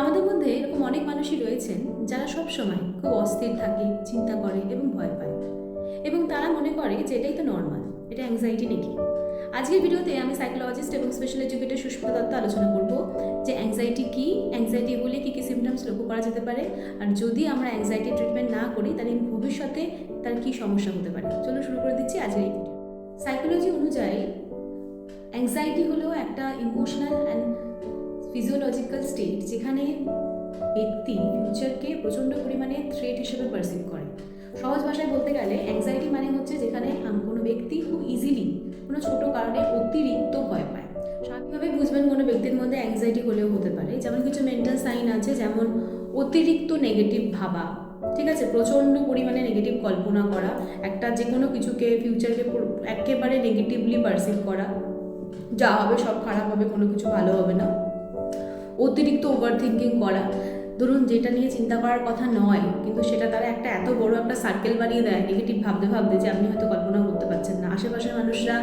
আমাদের মধ্যে এরকম অনেক মানুষই রয়েছেন যারা সব সময় খুব অস্থির থাকে, চিন্তা করে এবং ভয় পায়। এবং তারা মনে করে যে এটাই তো নর্মাল এটা অ্যাংজাইটি নাকি? আজকের ভিডিওতে আমি সাইকোলজিস্ট এবং স্পেশাল এডুকেটর সুস্মিতা দত্ত আলোচনা করব যে অ্যাংজাইটি কী অ্যাংজাইটি হলে কী কী সিমটমস লক্ষ্য করা যেতে পারে, আর যদি আমরা অ্যাংজাইটি ট্রিটমেন্ট না করি, তাহলে ভবিষ্যতে তার কী সমস্যা হতে পারে? চলো শুরু করে দিচ্ছি আজকের এই ভিডিও সাইকোলজি অনুযায়ী অ্যাংজাইটি হলো একটা ইমোশনাল অ্যান্ড ফিজিওলজিক্যাল স্টেট যেখানে ব্যক্তি ফিউচারকে প্রচণ্ড পরিমাণে থ্রেট হিসেবে পারসিভ করে। সহজ ভাষায় বলতে গেলে অ্যাংজাইটি মানে হচ্ছে যেখানে কোনো ব্যক্তি খুব ইজিলি কোনো ছোট কারণে অতিরিক্ত ভয় পায়। স্বাভাবিকভাবে বুঝবেন কোনো ব্যক্তির মধ্যে অ্যাংজাইটি হলেও হতে পারে। যেমন কিছু মেন্টাল সাইন আছে, যেমন অতিরিক্ত নেগেটিভ ভাবা। ঠিক আছে? প্রচণ্ড পরিমাণে নেগেটিভ কল্পনা করা। একটা যে কোনো কিছুকে ফিউচারকে একেবারে নেগেটিভলি পারসিভ করা। যা হবে সব খারাপ হবে, কোনো কিছু ভালো হবে না। অতিরিক্ত ওভার থিঙ্কিং করা। ধরুন, যেটা নিয়ে চিন্তা করার কথা নয়, কিন্তু সেটা তারা একটা এত বড় একটা সার্কেল বানিয়ে দেয় নেগেটিভ ভাবতে ভাবতে যে আপনি হয়তো কল্পনা করতে পারছেন না। আশেপাশের মানুষরা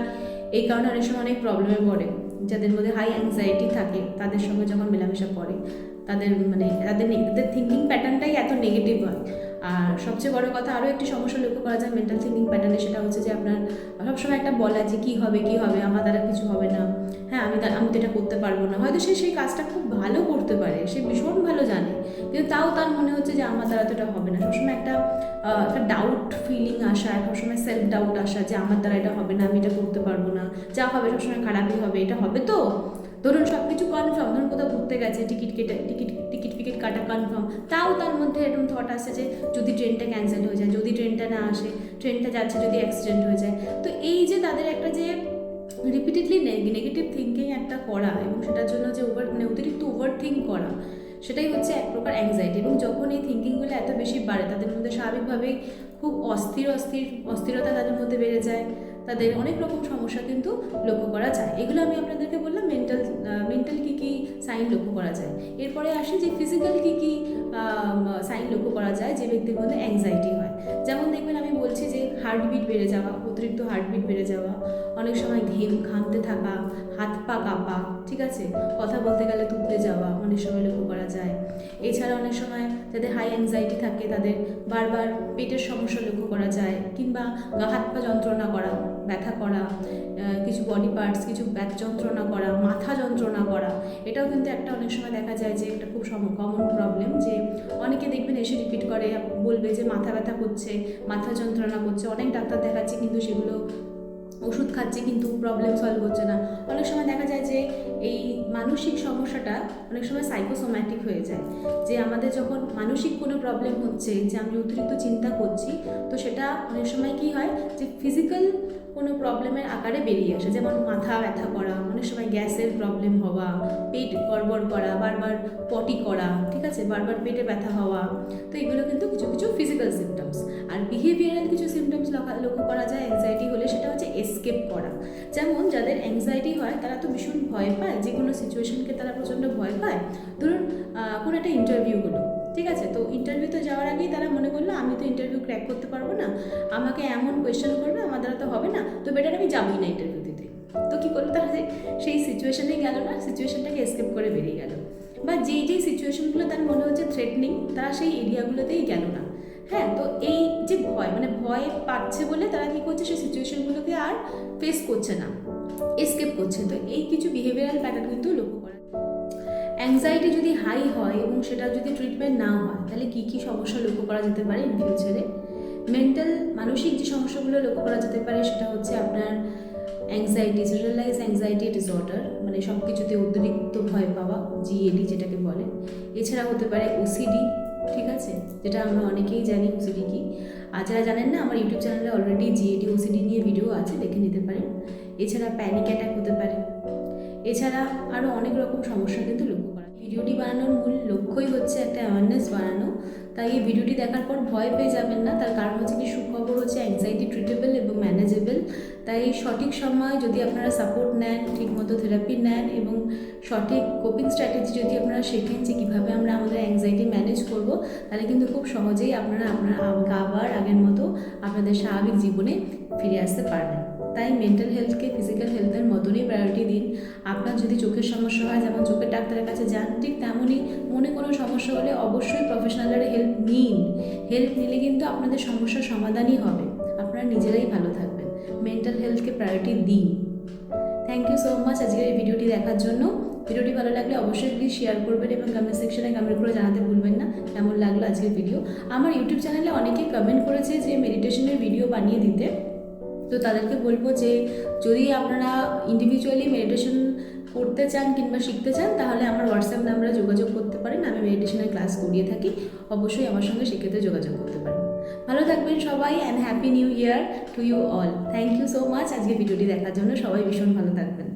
এই কারণে অনেক সময় অনেক প্রবলেমে পড়ে, যাদের মধ্যে হাই অ্যাংজাইটি থাকে, তাদের সঙ্গে যখন মেলামেশা করে তাদের মানে তাদের তাদের থিঙ্কিং প্যাটার্নটাই এত নেগেটিভ হয়। আর সবচেয়ে বড় কথা, আরও একটি সমস্যা লক্ষ্য করা যায় মেন্টাল থিঙ্কিং প্যাটার্নে সেটা হচ্ছে যে আপনার সবসময় একটা বলা যে কী হবে কী হবে, আমার দ্বারা কিছু আমি তো এটা করতে পারব না। হয়তো সে সেই কাজটা খুব ভালো করতে পারে, সে ভীষণ ভালো জানে। কিন্তু তাও তার মনে হচ্ছে যে আমার দ্বারা তো এটা হবে না। সবসময় একটা একটা ডাউট ফিলিং আসা সবসময় সেলফ ডাউট আসা যে আমার দ্বারা এটা হবে না, আমি এটা করতে পারব না। যা হবে সবসময় খারাপই হবে, এটা হবে তো? ধরুন সব কিছু কনফার্ম ধরুন কোথাও ঘুরতে গেছে টিকিট কেটে টিকিট টিকিট ফিকিট কাটা কনফার্ম তাও তার মধ্যে এরকম থট আসে যে যদি ট্রেনটা ক্যান্সেল হয়ে যায়, যদি ট্রেনটা না আসে ট্রেনটা যাচ্ছে যদি অ্যাক্সিডেন্ট হয়ে যায়। তো এই যে তাদের একটা যে রিপিটেডলি নেগেটিভ থিঙ্কিং একটা করা এবং সেটার জন্য যে ওভার মানে অতিরিক্ত ওভার থিঙ্ক করা, সেটাই হচ্ছে এক প্রকার অ্যাংজাইটি এবং যখন এই থিঙ্কিংগুলো এত বেশি বাড়ে, তাদের মধ্যে স্বাভাবিকভাবেই খুব অস্থির অস্থির, অস্থিরতা তাদের মধ্যে বেড়ে যায়। তাদের অনেক রকম সমস্যা কিন্তু লক্ষ্য করা যায়। এগুলো আমি আপনাদেরকে বললাম মেন্টাল মেন্টাল কী কী সাইন লক্ষ্য করা যায়। এরপরে আসি যে ফিজিক্যাল কী কী সাইন লক্ষ্য করা যায় যে ব্যক্তির মধ্যে অ্যাংজাইটি হয়। হার্টবিট বেড়ে যাওয়া, অতিরিক্ত হার্টবিট বেড়ে যাওয়া, অনেক সময় ঘেম ঘামতে থাকা, হাত পা কাঁপা ঠিক আছে? কথা বলতে গেলে তুলতে যাওয়া, অনেক সময় লক্ষ্য করা যায়। এছাড়া অনেক সময় যাদের হাই অ্যাংজাইটি থাকে, তাদের বারবার পেটের সমস্যা লক্ষ্য করা যায়, কিংবা গা, হাত পা যন্ত্রণা করা, ব্যথা করা কিছু বডি পার্টস কিছু ব্যাক যন্ত্রণা করা, মাথা যন্ত্রণা করা, এটাও কিন্তু একটা অনেক সময় দেখা যায় যে একটা খুব কমন প্রবলেম যে অনেকে দেখবেন এসে রিপিট করে, বলবে যে মাথা ব্যথা করছে, মাথা যন্ত্রণা করছে। অনেক ডাক্তার দেখাচ্ছে কিন্তু সেগুলো ওষুধ খাচ্ছে কিন্তু প্রবলেম সলভ হচ্ছে না। অনেক সময় দেখা যায় যে এই মানসিক সমস্যাটা অনেক সময় সাইকোসোম্যাটিক হয়ে যায়। যে আমাদের যখন মানসিক কোনো প্রবলেম হচ্ছে, যে আমি অতিরিক্ত চিন্তা করছি, তো সেটা অনেক সময় কি হয় যে ফিজিক্যাল কোনো প্রবলেমের আকারে বেরিয়ে আসে। যেমন মাথা ব্যথা করা, অনেক সময় গ্যাসের প্রবলেম হওয়া, পেট গড়বড় করা, বারবার পটি করা, ঠিক আছে? বারবার পেটে ব্যথা হওয়া, তো এগুলো কিন্তু কিছু কিছু ফিজিক্যাল সিমটমস আর বিহেভিয়ারাল কিছু সিমটমস লক্ষ্য করা যায় অ্যাংজাইটি হলে সেটা এসকেপ করা। যেমন যাদের অ্যাংজাইটি হয়, তারা তো ভীষণ ভয় পায় যে কোনো সিচুয়েশনকে তারা প্রচণ্ড ভয় পায়। ধরুন কোনো একটা ইন্টারভিউ হলো, ঠিক আছে? তো ইন্টারভিউতে যাওয়ার আগেই তারা মনে করল, আমি তো ইন্টারভিউ ক্র্যাক করতে পারব না। আমাকে এমন কোয়েশ্চেন করবে, আমার দ্বারা তো হবে না। তো বেটার আমি যাবোই না ইন্টারভিউ দিতে। তো কী করল তারা? সেই সিচুয়েশনে গেল না সিচুয়েশনটাকে এসকেপ করে বেরিয়ে গেল। বা যেই যেই সিচুয়েশনগুলো তার মনে হচ্ছে থ্রেটনিং তারা সেই এরিয়াগুলোতেই গেল না। হ্যাঁ তো এই যে ভয় মানে ভয় পাচ্ছে বলে তারা কী করছে? সেই সিচুয়েশনগুলোকে আর ফেস করছে না এসকেপ করছে। তো এই কিছু বিহেভিয়ারাল প্যাটার্ন কিন্তু লক্ষ্য করা অ্যাংজাইটি যদি হাই হয় এবং সেটা যদি ট্রিটমেন্ট না হয়, তাহলে কী কী সমস্যা লক্ষ্য করা যেতে পারে ইন ফিউচারে মেন্টাল মানসিক যে সমস্যাগুলো লক্ষ্য করা যেতে পারে সেটা হচ্ছে আপনার অ্যাংজাইটি জেনারেলাইজ অ্যাংজাইটি ডিসঅর্ডার মানে সব কিছুতে অতিরিক্ত ভয় পাওয়া জিএডি যেটাকে বলে। এছাড়া হতে পারে ওসিডি ঠিক আছে? যেটা আমরা অনেকেই জানি ওসিডি কি। আর যারা জানেন না, আমার ইউটিউব চ্যানেলে অলরেডি জিএডি ওসিডি নিয়ে ভিডিও আছে, দেখে নিতে পারেন। এছাড়া প্যানিক অ্যাটাক হতে পারে। এছাড়া আরও অনেক রকম সমস্যা কিন্তু লক্ষ্য করা। ভিডিওটি বানানোর মূল লক্ষ্যই হচ্ছে একটা অ্যাওয়ারনেস বানানো তাই এই ভিডিওটি দেখার পর ভয় পেয়ে যাবেন না। তার কারণ হচ্ছে কি, সুখবর হচ্ছে অ্যাংজাইটি ট্রিটেবল এবং ম্যানেজেবল তাই সঠিক সময় যদি আপনারা সাপোর্ট নেন ঠিকমতো থেরাপি নেন এবং সঠিক কোপিং স্ট্র্যাটেজি যদি আপনারা শেখেন যে কীভাবে আমরা আমাদের অ্যাংজাইটি ম্যানেজ করব, তাহলে কিন্তু খুব সহজেই আপনারা আপনারা আবার আগের মতো আপনাদের স্বাভাবিক জীবনে ফিরে আসতে পারবেন। তাই মেন্টাল হেলথকে ফিজিক্যাল হেলথের মতনই প্রায়োরিটি দিন। আপনার যদি চোখের সমস্যা হয়, যেমন চোখের ডাক্তারের কাছে যান, ঠিক তেমনই মনে কোনো সমস্যা হলে অবশ্যই প্রফেশনালের হেল্প নিন। হেল্প নিলে কিন্তু আপনাদের সমস্যার সমাধানই হবে। আপনারা নিজেরাই ভালো থাকবেন। মেন্টাল হেলথকে প্রায়োরিটি দিই। থ্যাংক ইউ সো মাচ আজকের এই ভিডিওটি দেখার জন্য। ভিডিওটি ভালো লাগলে অবশ্যই প্লিজ শেয়ার করবেন এবং কমেন্ট সেকশনে কমেন্ট করে জানাতে ভুলবেন না। কেমন লাগল আজকের ভিডিও আমার ইউটিউব চ্যানেলে অনেকেই কমেন্ট করেছে যে মেডিটেশনের ভিডিও বানিয়ে দিতে। তো তাদেরকে বলব যে, যদি আপনারা ইন্ডিভিজুয়ালি মেডিটেশন করতে চান কিংবা শিখতে চান, তাহলে আমার হোয়াটসঅ্যাপ নাম্বারে যোগাযোগ করতে পারেন। আমি মেডিটেশনের ক্লাস করিয়ে থাকি। অবশ্যই আমার সঙ্গে সেক্ষেত্রে যোগাযোগ করতে পারেন। ভালো থাকবেন সবাই and happy new year to you all thank you so much আজকে ভিডিওটি দেখার জন্য সবাই ভীষণ ভালো থাকবেন।